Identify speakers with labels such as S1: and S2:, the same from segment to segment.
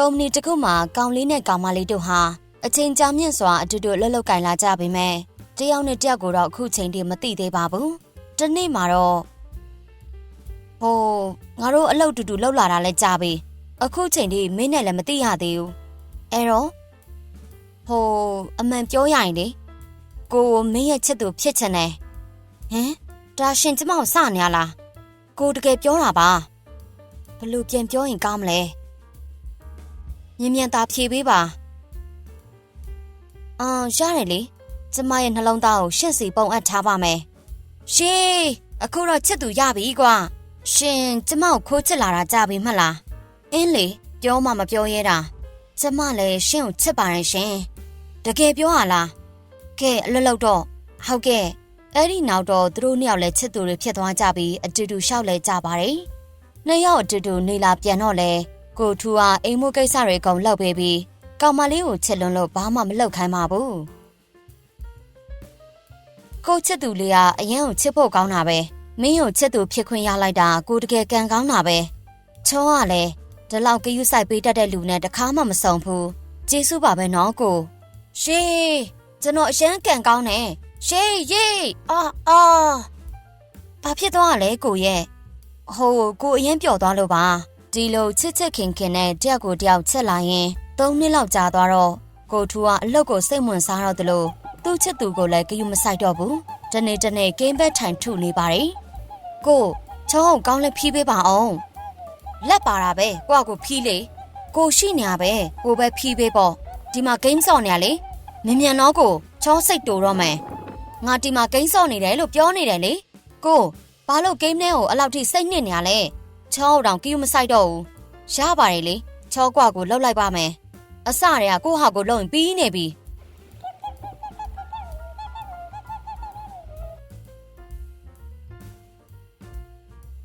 S1: ကုမ္ပဏီတစ်ခုမှာကောင်လေးနဲ့ကောင်မလေးတို့ဟာအချိန်ကြာမြင့်စွာအတူတူလှုပ်လှုပ်ကင်လာကြပေမဲ့တယောက်နဲ့တယောက်ကိုတော့အခုချိန်ထိမသိသေးပါဘူး။တနေ့မှာတော့ဟိုငါတို့အလုပ်တူတူလှုပ်လာတာလဲကြာပြီ။အခုချိန်ထိမင်းနဲ့လည်းမသိရသေးဘူး။အဲတော့ဟိုအမှန်ပြောရရင်လေကိုမင်းရဲ့ချစ်သူဖြစ်ချင်တယ်။ဟမ်ဒါရှင်ကျမကိုစနေရလား။ကိုတကယ်ပြောတာပါ။ဘလို့ပြန်ပြောရင်ကောင်းမလဲ။ မြင်မြန်သာဖြေပေးပါ။အာရတယ်လေ။ကျမရဲ့နှလုံးသားကိုရှင့်စီပုံအပ်ထားပါမယ်။ရှေးအခုတော့ချစ်သူရပြီကွာ။ရှင်ကျမကိုခိုးချစ်လာတာကြပြီမှတ်လား။အင်းလေပြောမှမပြောရဲတာ။ကျမလည်းရှင့်ကိုချစ်ပါတယ်ရှင်။တကယ်ပြောရလား။ကဲအလွတ်လောက်တော့ဟုတ်ကဲ့အဲ့ဒီနောက်တော့သူတို့နှစ်ယောက်လည်းချစ်သူတွေဖြစ်သွားကြပြီးအတူတူရှောက်လဲကြပါတယ်။နှစ်ယောက်အတူတူနေလာပြန်တော့လဲ ကိုထူဟာအိမ်မှုကိစ္စတွေအကုန်လုပ်ပေးပြီးကောင်မလေးကိုချစ်လွန်းလို့ဘာမှမလုပ်ခိုင်းပါဘူး။ကိုချစ်သူလေးကအရင်ကိုချစ်ဖို့ကောင်းတာပဲ။မင်းကိုချစ်သူဖြစ်ခွင့်ရလိုက်တာကိုတကယ်ကံကောင်းတာပဲ။ချောကလည်းဒီလောက်ကိယူဆိုင်ပေးတတ်တဲ့လူနဲ့တခါမှမဆုံဘူး။ကျေးဇူးပါပဲနော်ကို။ရှေးကျွန်တော်အရန်ကံကောင်းတယ်။ရှေးရေးအာအာဘာဖြစ်သွားလဲကိုရဲ့ဟိုကိုအရင်ပျော်သွားလို့ပါ ဒီလိုချစ်ချစ်ခင်ခင်နဲ့တယောက်ကိုတယောက်ချက်လာရင်၃နှစ်လောက်ကြာသွားတော့ကိုထူကအလုတ်ကိုစိတ်ဝင်စားတော့သလိုသူ့ချစ်သူကိုလည်းဂယုမဆိုင်တော့ဘူးတနေ့တနေ့ဂိမ်းဘက်ထိုင်ထုနေပါတယ်ကိုချောင်းကောင်းလက်ဖြီးပေးပါအောင်လက်ပါတာပဲကိုကကိုဖြီးလေကိုရှိနေရပဲကိုပဲဖြီးပေးပေါ့ဒီမှာဂိမ်းစော်နေရလေမြင်မြန်တော့ကိုချောစိတ်တူတော့မယ်ငါဒီမှာဂိမ်းစော်နေတယ်လို့ပြောနေတယ်လေကိုဘာလို့ဂိမ်းထဲကိုအလောက်ထိစိတ်နစ်နေရလဲ ချောတောင်ကီယူမဆိုင်တော့ဘူးရပါတယ်လေချောကွာကိုလှုပ်လိုက်ပါမယ်အစတည်းကကိုဟာကိုလှုပ်ရင်ပြီးနေပြီ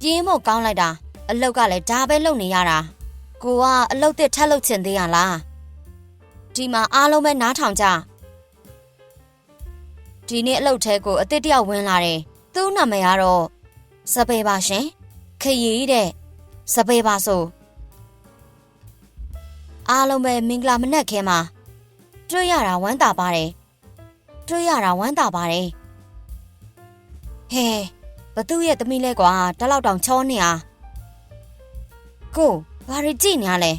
S1: ပြင်းမို့ကောင်းလိုက်တာအလုတ်ကလည်းဒါပဲလုပ်နေရတာကိုကအလုတ်တစ်ထက်လုပ်ချင်သေးရလားဒီမှာအားလုံးပဲနားထောင်ကြဒီနေ့အလုတ်ထဲကိုအစ်စ်တယောက်ဝင်လာတယ်သူ့နာမည်ကတော့စပယ်ပါရှင် ခရီးတဲ့စပယ်ပါဆိုအားလုံးပဲမင်္ဂလာမနက်ခင်းမှာတွေ့ရတာဝမ်းသာပါတယ်တွေ့ရတာဝမ်းသာပါတယ်ဟဲဘသူရဲ့သမီးလဲကွာတလောက်တောင်ချောနေဟာကိုဘာရီကြည့်နေရလဲ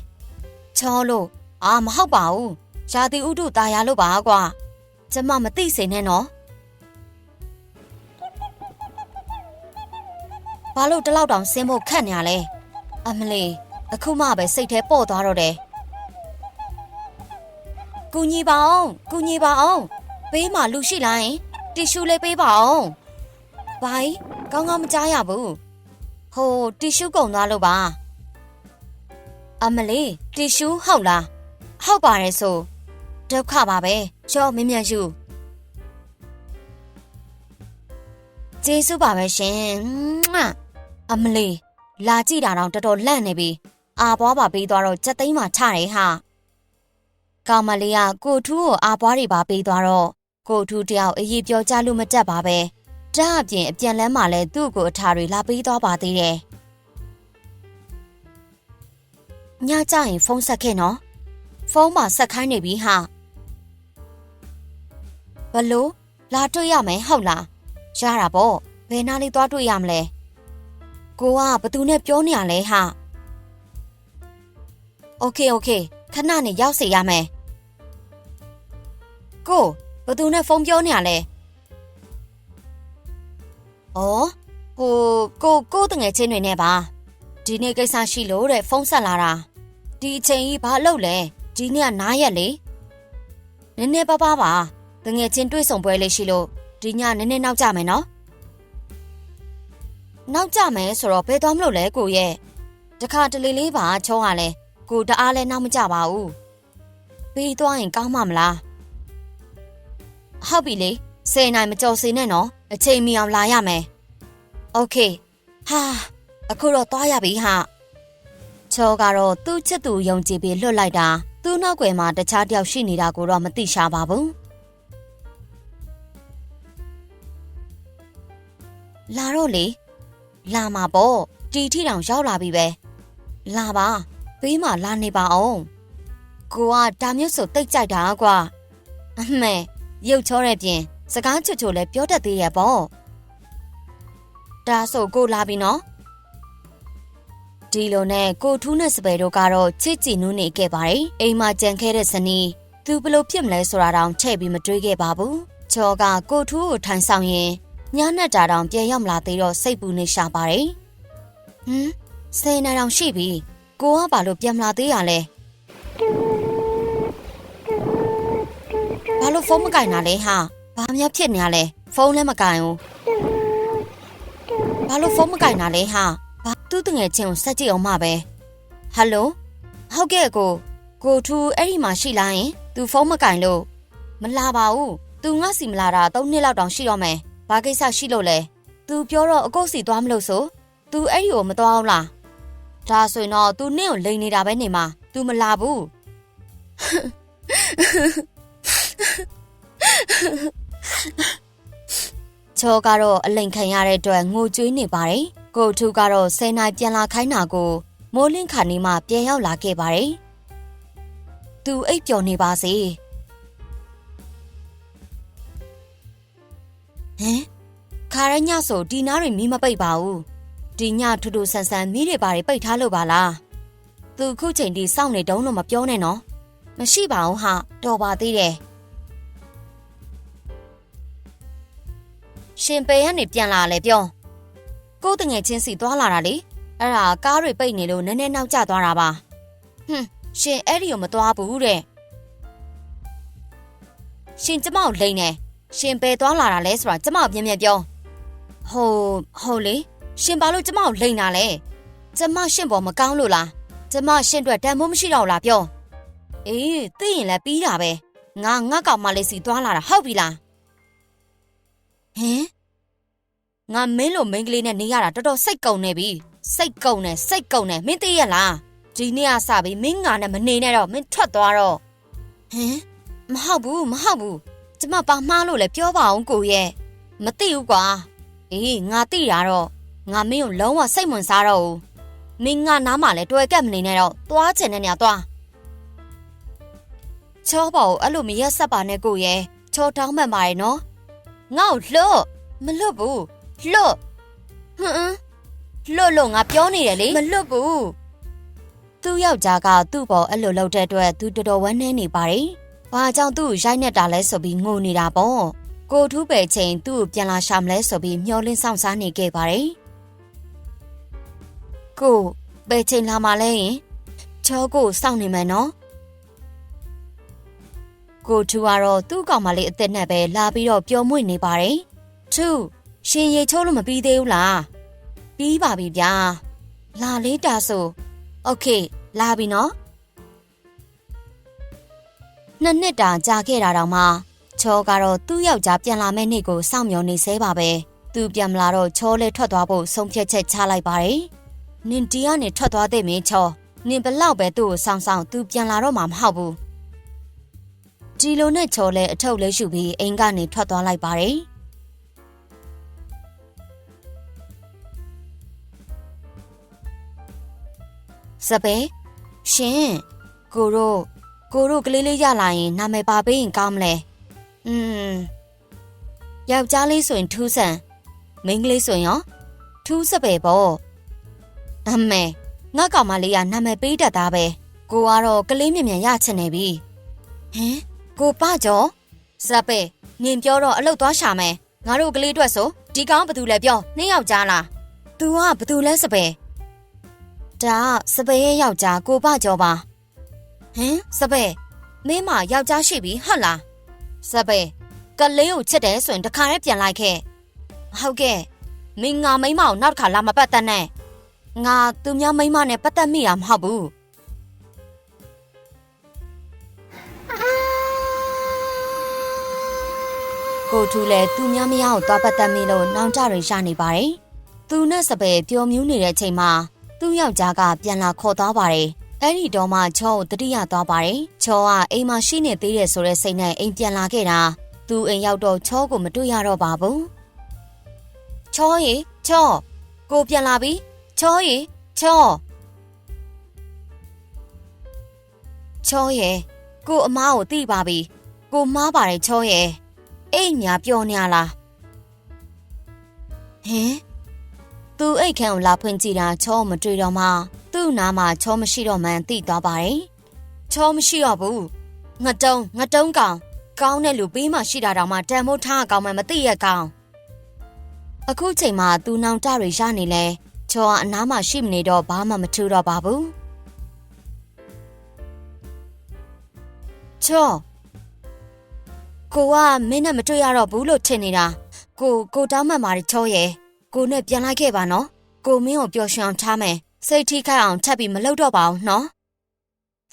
S1: ချောလို့အာမဟုတ်ပါဘူးရာသီဥတုตายရလို့ပါကွာကျမမသိစေနဲ့နော် ဘာလို့တလောက်တောင်ဆင်းဖို့ခက်နေရလဲအမလီအခုမှပဲစိတ်ထဲပေါ့သွားတော့တယ်ကူညီပါအောင်ကူညီပါအောင်ပေးမှလူရှိလိုက်တီရှူလေးပေးပါအောင်ဘိုင်ကောင်းကောင်းမကြားရဘူးဟိုတီရှူကုန်သွားလို့ပါအမလီတီရှူဟုတ်လားဟုတ်ပါတယ်ဆိုဒုက္ခပါပဲရောမင်းမြန်ယူကျေးဇူးပါပဲရှင်မွတ် အမလီလာကြည့်တာတော့တော်တော်လန့်နေပြီအာပွားပါပေးသွားတော့စက်သိမ်းမှထတယ်ဟာကောင်မလေးကကိုထူးကိုအာပွားတွေပါပေးသွားတော့ကိုထူးတယောက်အေးပြောကြလို့မတက်ပါပဲဒါအပြင်အပြန်လန်းမှလည်းသူ့ကိုအထာတွေလာပေးသွားပါသေးတယ်ညကြရင်ဖုန်းဆက်ခဲ့နော်ဖုန်းမှာဆက်ခိုင်းနေပြီဟာဘလို့လာတွေ့ရမယ်ဟုတ်လားရတာပေါ့ဘယ်နာလေးသွားတွေ့ရမလဲ ကိုကဘသူနဲ့ပြောနေရလဲဟာโอเคโอเคခဏနေရောက်စေရမယ်ကိုဘသူနဲ့ဖုန်းပြောနေရလဲဩဟိုကိုကိုတငယ်ချင်းတွေနဲ့ပါဒီနေ့ကိစ္စရှိလို့တဲ့ဖုန်းဆက်လာတာဒီအချိန်ကြီးဘာလုပ်လဲဒီနေ့ကနားရက်လေနည်းနည်းပါးပါးပါတငယ်ချင်းတွေ့ဆုံပွဲလေးရှိလို့ဒီညနည်းနည်းနောက်ကြမယ်နော် နောက်ကြမယ်ဆိုတော့ဘယ်သွားမလို့လဲကိုရဲ့တခါတလေလေးပါချောကလည်းကိုတအားလဲနောက်မကြပါဘူးပြီးသွားရင်ကောင်းမှမလားဟုတ်ပြီလေဆယ်နိုင်မကြော်စေနဲ့နော်အချိန်မီအောင်လာရမယ်โอเคဟာအခုတော့သွားရပြီဟာချောကတော့သူ့ချစ်သူယုံကြည်ပြီးလွတ်လိုက်တာသူ့နောက်ွယ်မှာတခြားတယောက်ရှိနေတာကိုတော့မသိရှာပါဘူးလာတော့လေ လာမှာပေါ့တီထီတောင်ရောက်လာပြီပဲလာပါဘေးမှာလာနေပါအောင်ကိုကဒါမျိုးဆိုတိတ်ကြိုက်တာကွာအမေရုပ်ချောတဲ့ပြင်စကားချွတ်ချွတ်လည်းပြောတတ်သေးရဲ့ပေါ့ဒါဆိုကိုလာပြီနော်ဒီလိုနဲ့ကိုထူးနဲ့စပယ်တို့ကတော့ချစ်ကြည်နူးနေခဲ့ပါတယ်အိမ်မှာကြံခဲ့တဲ့ဇနီးသူဘလို့ဖြစ်မလဲဆိုတာတောင်ချဲ့ပြီးမတွေးခဲ့ပါဘူးချောကကိုထူးကိုထိုင်ဆောင်ရင် ညနဲ့တာတောင်ပြန်ရောက်မလာသေးတော့စိတ်ပူနေရှာပါတယ်ဟမ်ဆယ်နာတောင်ရှိပြီကိုကဘာလို့ပြန်မလာသေးရလဲဘာလို့ဖုန်းမကင်တာလဲဟာဘာများဖြစ်နေရလဲဖုန်းလည်းမကင်ဘူးဘာလို့ဖုန်းမကင်တာလဲဟာဘာသူ့တငယ်ချင်းကိုဆက်ကြည့်အောင်မပဲဟယ်လိုဟုတ်ကဲ့ကိုကိုထူအဲ့ဒီမှာရှိလားယင်သူဖုန်းမကင်လို့မလာပါဘူးသူငါစီမလာတာ၃နှစ်လောက်တောင်ရှိတော့မယ် ဘာကိစ္စရှိလို့လဲသူပြောတော့အကုတ်စီသွားမလို့ဆိုသူအဲ့ဒီကိုမသွားအောင်လားဒါဆိုရင်တော့ तू နင့်ကိုလိန်နေတာပဲနေမှာ तू မလာဘူးချောကတော့အလိန်ခံရတဲ့အတွက်ငိုကြွေးနေပါတယ်ကိုထူကတော့ဆယ်နိုင်ပြန်လာခိုင်းတာကိုမိုးလင်းခါနေမှပြန်ရောက်လာခဲ့ပါတယ်သူအိပ်ပျော်နေပါစေ ဟမ်ခါရညဆိုဒီနားတွေမီးမပိတ်ပါဘူးဒီညထူထူဆန်ဆန်မီးတွေပါတွေပိတ်ထားလို့ပါလားသူခုချိန်ဒီစောင့်နေတုံးလို့မပြောနဲ့နော်မရှိပါဘူးဟာတော်ပါသေးတယ်ရှင်ပေကနေပြန်လာလေပြောကိုယ်တငယ်ချင်းစီသွားလာတာလေအဲ့ဒါကားတွေပိတ်နေလို့နည်းနည်းနောက်ကျသွားတာပါဟွန်းရှင်အဲ့ဒီကိုမသွားဘူးတဲ့ရှင်ကျမကိုလိမ့်နေ ရှင်ပေသွားလာတာလဲဆိုတာကျမကိုပြင်းပြပြောဟိုဟုတ်လေရှင်ဘာလို့ကျမကိုလိမ့်တာလဲကျမရှင်ပေါ်မကောင်းလို့လားကျမရှင်အတွက်တန်ဖိုးမရှိတော့လားပြောအေးသိရင်လည်းပြီးတာပဲငါငါကောင်မလေးစီသွားလာတာဟုတ်ပြီလားဟင်ငါမင်းလိုမိန်းကလေးနဲ့နေရတာတော်တော်စိတ်ကုန်နေပြီစိတ်ကုန်နေစိတ်ကုန်နေမင်းသိရလားဒီနေ့ကစပြီးမင်းငါနဲ့မနေနဲ့တော့မင်းထွက်သွားတော့ဟင်မဟုတ်ဘူးမဟုတ်ဘူး ကျမပါမှားလို့လဲပြောပါအောင်ကိုရဲ့မသိဘူးကွာအေးငါသိတာတော့ငါမင်းကိုလုံးဝစိတ်ဝင်စားတော့ဘူးမင်းငါနားမှာလဲတွဲကပ်မနေနဲ့တော့သွားချင်တဲ့နေရာသွားချောပါကိုအဲ့လိုမရက်ဆက်ပါနဲ့ကိုရဲ့ချောတောင်းမှန်ပါရဲ့နော်ငါ့ကိုလှုပ်မလွတ်ဘူးလွတ်ဟွန်းလွတ်လို့ငါပြောနေတယ်လေမလွတ်ဘူးသူ့ယောက်ျားကသူ့ပေါ်အဲ့လိုလှုပ်တဲ့အတွက်သူတော်တော်ဝမ်းနည်းနေပါတယ် ဘာကြောင့်သူ့ကိုရိုက်နေတာလဲဆိုပြီးငိုနေတာပေါ့ကိုထူးပဲချိန်သူ့ကိုပြန်လာရှာမလဲဆိုပြီးမျောလင်းဆောင်စားနေခဲ့ပါတယ်ကိုဘယ်ချိန်လာမှလဲရင်ချောကိုစောင့်နေမယ်နော်ကိုထူကတော့သူ့ကောင်မလေးအစ်စ်နဲ့ပဲလာပြီးတော့ပျော်မွေ့နေပါတယ်ထူရှင်ရေချိုးလို့မပြီးသေးဘူးလားပြီးပါပြီဗျာလာလေးတာဆိုโอเคလာပြီနော် နှစ်နှစ်တာကြာခဲ့တာတောင်မှချောကတော့သူ့ယောက်ျားပြန်လာမယ့်နေ့ကိုစောင့်မျှော်နေသေးပါပဲသူပြန်မလာတော့ချောလဲထွက်သွားဖို့ဆုံးဖြတ်ချက်ချလိုက်ပါတယ်နင်တီကနေထွက်သွားတဲ့မင်းချောနင်ဘလောက်ပဲသူ့ကိုစောင့်ဆောင်သူပြန်လာတော့မှမဟုတ်ဘူးဒီလိုနဲ့ချောလဲအထုပ်လေးရှုပြီးအိမ်ကနေထွက်သွားလိုက်ပါတယ်စပယ်ရှင်ကိုတို့ ကိုတို့ကလေးလေးရလာရင်နာမည်ပါပေးရင်ကောင်းမလဲอืมယောက်ျားလေးဆိုရင်ထူးဆန်မိန်းကလေးဆိုရင်ရောထူးစပယ်ပေါ့အမေငါကောင်မလေးကနာမည်ပေးတတ်တာပဲကိုကတော့ကလေးမြင်မြန်ရချင်နေပြီဟင်ကိုပကြောစပယ်နင်ပြောတော့အလုတ်သွားရှာမယ်ငါတို့ကလေးအတွက်ဆိုဒီကောင်ဘာတူလဲပြောနှင်းယောက်ျားလား तू ကဘာတူလဲစပယ်ဒါစပယ်ရဲ့ယောက်ျားကိုပကြောပါ ဟင်စပယ်မင်းမယောက်ျားရှိပြီဟုတ်လားစပယ်ကလေးကိုချစ်တယ်ဆိုရင်တခါတည်းပြန်လိုက်ခဲ့ဟုတ်ကဲ့မင်းငါမိန်းမကိုနောက်တစ်ခါလာမပတ်သက်နဲ့ငါသူများမိန်းမနဲ့ပတ်သက်မိတာမဟုတ်ဘူးကိုထူလည်းသူများမရအောင်သွားပတ်သက်မိလို့နောင်တရရနေပါတယ်သူနဲ့စပယ်ပျော်မြူးနေတဲ့အချိန်မှာသူ့ယောက်ျားကပြန်လာခေါ်သွားပါတယ် အဲ့ဒီတော့မှချောကိုတတိယသွားပါတယ်ချောကအိမ်မှာရှိနေသေးတယ်ဆိုတဲ့စိတ်နဲ့အိမ်ပြန်လာခဲ့တာသူအိမ်ရောက်တော့ချောကိုမတွေ့ရတော့ပါဘူးချောရေချောကိုပြန်လာပြီချောရေချောချောရဲ့ကိုအမားကိုသိပါပြီကိုမားပါတယ်ချောရဲ့အိတ်ညာပြောနေရလားဟင်သူအိတ်ခန့်ကိုလာဖွင့်ကြည့်တာချောမတွေ့တော့မှ သူ့နားမှာချောမရှိတော့မှန်းသိသွားပါတယ်ချောမရှိတော့ဘူးငတုံးငတုံးကောင်ကောင်းတဲ့လူပေးမှရှိတာတောင်မှတန်မိုးထားကောင်မှမသိရကောင်အခုချိန်မှာသူနောင်တတွေရနေလဲချောကအနားမှာရှိမနေတော့ဘာမှမထူတော့ပါဘူးချောကိုကမင်းနဲ့မတွေ့ရတော့ဘူးလို့ထင်နေတာကိုကိုတောင်းမှန်ပါတယ်ချောရဲ့ကိုနဲ့ပြန်လိုက်ခဲ့ပါနော်ကိုမင်းကိုပျော်ရွှင်အောင်ထားမယ် စိတ်ထိခိုက်အောင်ထပ်ပြီးမလုပ်တော့ပါဘူးနော်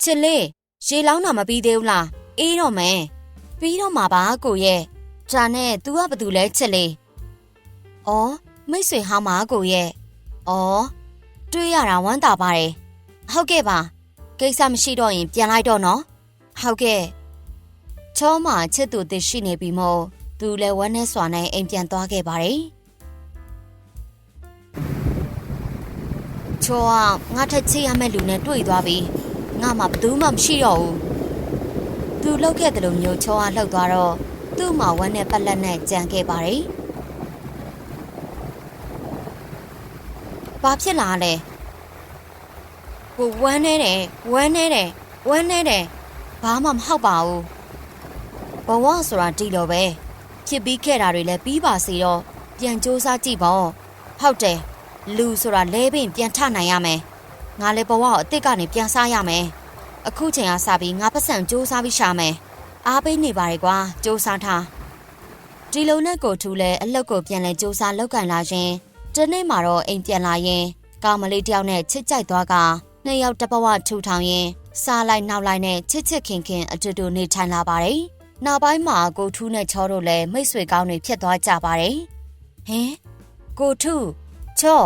S1: ချစ်လေးရေလောင်းတာမပြီးသေးဘူးလားအေးတော့မယ်ပြီးတော့မှာပါကိုရဲ့ဂျာနဲ့ तू ကဘာတူလဲချစ်လေးဩမိတ်ဆွေဟောင်းပါကိုရဲ့ဩတွေ့ရတာဝမ်းသာပါတယ်ဟုတ်ကဲ့ပါကိစ္စမရှိတော့ရင်ပြန်လိုက်တော့နော်ဟုတ်ကဲ့ချောမှာချစ်သူတရှိနေပြီမို့သူလည်းဝမ်းနဲ့စွာနဲ့အိမ်ပြန်သွားခဲ့ပါတယ် ချောကငါထက်ချစ်ရမယ့်လူနဲ့တွေ့သွားပြီငါမှဘယ်သူမှမရှိတော့ဘူးသူလှုပ်ခဲ့တယ်လို့မျိုးချောကလှုပ်သွားတော့သူ့မှာဝမ်းနဲ့ပတ်လက်နဲ့ကြံခဲ့ပါတယ်ဘာဖြစ်လာလဲကိုဝမ်းနေတယ်ဝမ်းနေတယ်ဝမ်းနေတယ်ဘာမှမဟုတ်ပါဘူးဘဝဆိုတာဒီလိုပဲဖြစ်ပြီးခဲ့တာတွေလည်းပြီးပါစေတော့ပြန်စူးစမ်းကြည့်ပေါ့ဟုတ်တယ် လူဆိုတာလဲပင်ပြန်ထနိုင်ရမယ်ငါလည်းဘဝကိုအစ်စ်ကနေပြန်စားရမယ်အခုချိန်ကစပြီးငါပတ်စံစူးစမ်းပြီးရှာမယ်အားပေးနေပါလေကွာစူးစမ်းထားဒီလုံနဲ့ကိုထူလဲအလုတ်ကိုပြန်လဲစူးစမ်းလောက်ကန်လာရင်ဒီနေ့မှာတော့အိမ်ပြန်လာရင်ကောင်မလေးတယောက်နဲ့ချစ်ကြိုက်သွားကနှစ်ယောက်တပဝထူထောင်ရင်စားလိုက်နောက်လိုက်နဲ့ချစ်ချစ်ခင်ခင်အတူတူနေထိုင်လာပါတယ်။နောက်ပိုင်းမှာကိုထူးနဲ့ချောတို့လည်းမိတ်ဆွေကောင်းတွေဖြစ်သွားကြပါတယ်။ဟင်ကိုထူး ချော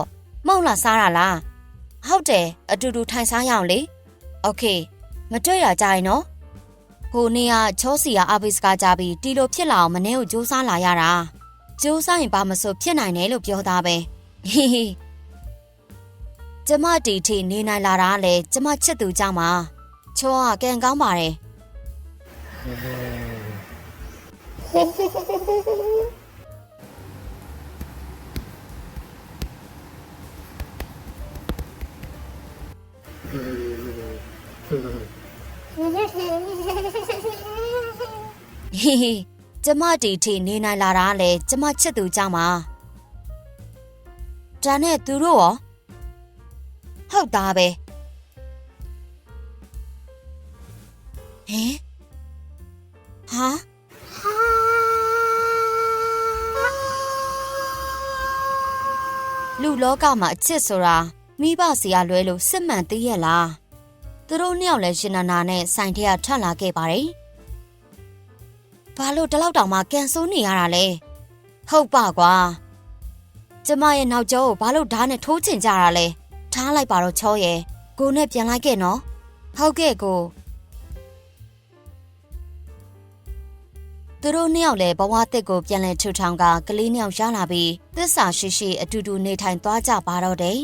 S1: မုံလာစားရလား။ဟုတ်တယ်အတူတူထိုင်စားရအောင်လေ။โอเคမတွေ့ရကြရင်နော်။ဟိုနေ့ကချောစီကအာဘိစကားကြပြီးတီလိုဖြစ်လာအောင်မနေ့ကိုစူးစမ်းလာရတာ။စူးစမ်းရင်ဘာမဆိုဖြစ်နိုင်တယ်လို့ပြောသားပဲ။ဟီဟီကျမတီတီနေနိုင်လာတာလေကျမချစ်သူကြောင့်ပါချောကကံကောင်းပါတယ် ဟီဟီကျမတီတီနေနိုင်လာတာလေကျမချစ်သူကြောင့်ပါဒါနဲ့သူတို့ရောဟုတ်သားပဲဟင်ဟာလူလောကမှာအချစ်ဆိုတာမိဘစီကလွဲလို့စစ်မှန်သိရဲ့လားသူတို့နှစ်ယောက်လည်းရှင်နာနာနဲ့ဆိုင်ထဲကထွက်လာခဲ့ပါတယ် ဘာလို့ဒီလောက်တောင်မှကန်ဆိုးနေရတာလဲဟုတ်ပါကွာကျမရဲ့နောက်ကျောကိုဘာလို့ဓာတ်နဲ့ထိုးချင်ကြတာလဲထားလိုက်ပါတော့ချောရဲ့ကိုနဲ့ပြန်လိုက်ခဲ့နော်ဟုတ်ကဲ့ကိုသူတို့နှစ်ယောက်လည်းဘဝတစ်ကိုပြန်လည်ထူထောင်ကကလေးနှစ်ယောက်ရလာပြီးသစ္စာရှိရှိအတူတူနေထိုင်သွားကြပါတော့တယ်